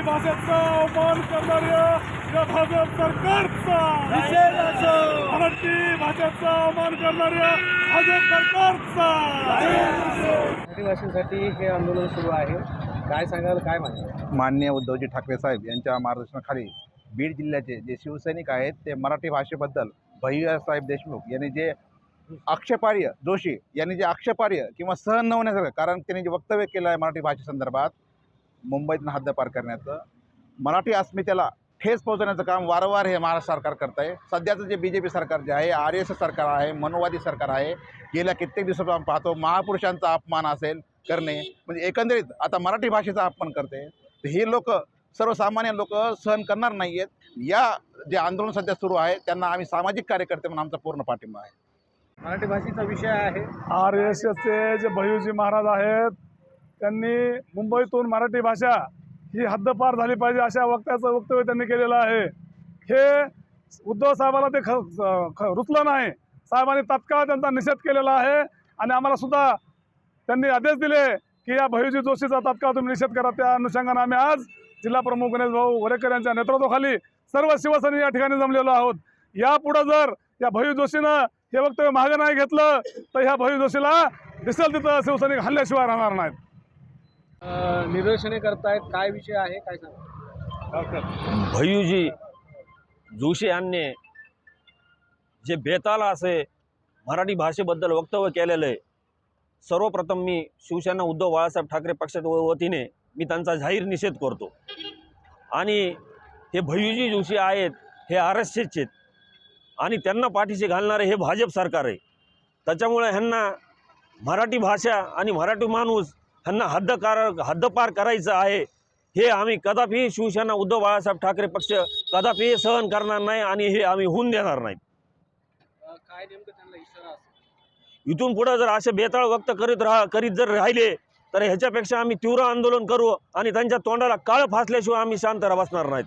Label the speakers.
Speaker 1: मराठी भाषेचा अवमान करणाऱ्या या भाजप सरकारचा. मराठी भाषेचा अवमान करणाऱ्या भाजप सरकारचा.
Speaker 2: मराठी भाषेसाठी हे आंदोलन सुरू आहे. काय सांगाल काय माहिती
Speaker 3: माननीय उद्धवजी ठाकरे साहेब यांच्या मार्गदर्शनाखाली बीड जिल्ह्याचे जे शिवसैनिक आहेत ते मराठी भाषेबद्दल भैयासाहेब देशमुख यांनी जे आक्षेपार्ह जोशी यांनी जे आक्षेपार्ह किंवा सहन न होण्यासारखं कारण त्यांनी जे वक्तव्य केलं आहे मराठी भाषेसंदर्भात मुंबईतून हद्दपार करण्याचं. मराठी अस्मितेला ठेस पोहोचवण्याचं काम वारंवार हे महाराष्ट्र सरकार करत आहे सध्याचं जे बी जे पी सरकार जे आहे आर एस एस सरकार आहे मनोवादी सरकार आहे गेल्या कित्येक दिवसापासून आपण पाहतो महापुरुषांचा अपमान असेल करणे म्हणजे एकंदरीत आता मराठी भाषेचा अपमान करते. तर हे लोक सर्वसामान्य लोक सहन करणार नाही आहेत या जे आंदोलन सध्या सुरू आहे त्यांना आम्ही सामाजिक कार्यकर्ते म्हणून आमचा पूर्ण पाठिंबा आहे.
Speaker 2: मराठी भाषेचा विषय आहे.
Speaker 1: आर एस एसचे जे भैयूजी महाराज आहेत त्यांनी मुंबईतून मराठी भाषा ही हद्दपार झाली पाहिजे अशा वक्त्याचं वक्तव्य त्यांनी केलेलं आहे. हे उद्धव साहेबाला ते ख ख- रुचलं नाही. साहेबांनी तात्काळ त्यांचा निषेध केलेला आहे आणि आम्हाला सुद्धा त्यांनी आदेश दिले की या भैयूजी जोशीचा तात्काळ तुम्ही निषेध करा. त्या अनुषंगाने आम्ही आज जिल्हा प्रमुख गणेश भाऊ वरेकर यांच्या नेतृत्वाखाली सर्व शिवसैनिक या ठिकाणी जमलेलो आहोत. यापुढं जर या भयू जोशीनं हे वक्तव्य मागे नाही घेतलं तर ह्या भयू जोशीला दिसेल तिथं शिवसैनिक हल्ल्याशिवाय राहणार नाहीत.
Speaker 2: निदर्शने करतायत. काय विषय आहे? काय सांगा?
Speaker 4: भैयूजी जोशी यांनी जे बेताल असे मराठी भाषेबद्दल वक्तव्य केलेलं आहे सर्वप्रथम मी शिवसेना उद्धव बाळासाहेब ठाकरे पक्षाच्या व- वतीने मी त्यांचा जाहीर निषेध करतो. आणि हे भैयूजी जोशी आहेत हे आर एस एसचे आणि त्यांना पाठीशी घालणारे हे भाजप सरकार आहे. त्याच्यामुळे ह्यांना मराठी भाषा आणि मराठी माणूस ह्यांना हद्दकार हद्दपार करायचं आहे. हे आम्ही कदापि शिवसेना उद्धव बाळासाहेब ठाकरे पक्ष कदापि सहन करणार नाही आणि हे आम्ही होऊन देणार
Speaker 2: असेल?
Speaker 4: इथून पुढं जर असे बेताळ व्यक्त करीत राहा करीत जर राहिले तर ह्याच्यापेक्षा आम्ही तीव्र आंदोलन करू आणि त्यांच्या तोंडाला काळ फासल्याशिवाय आम्ही शांत बसणार नाहीत.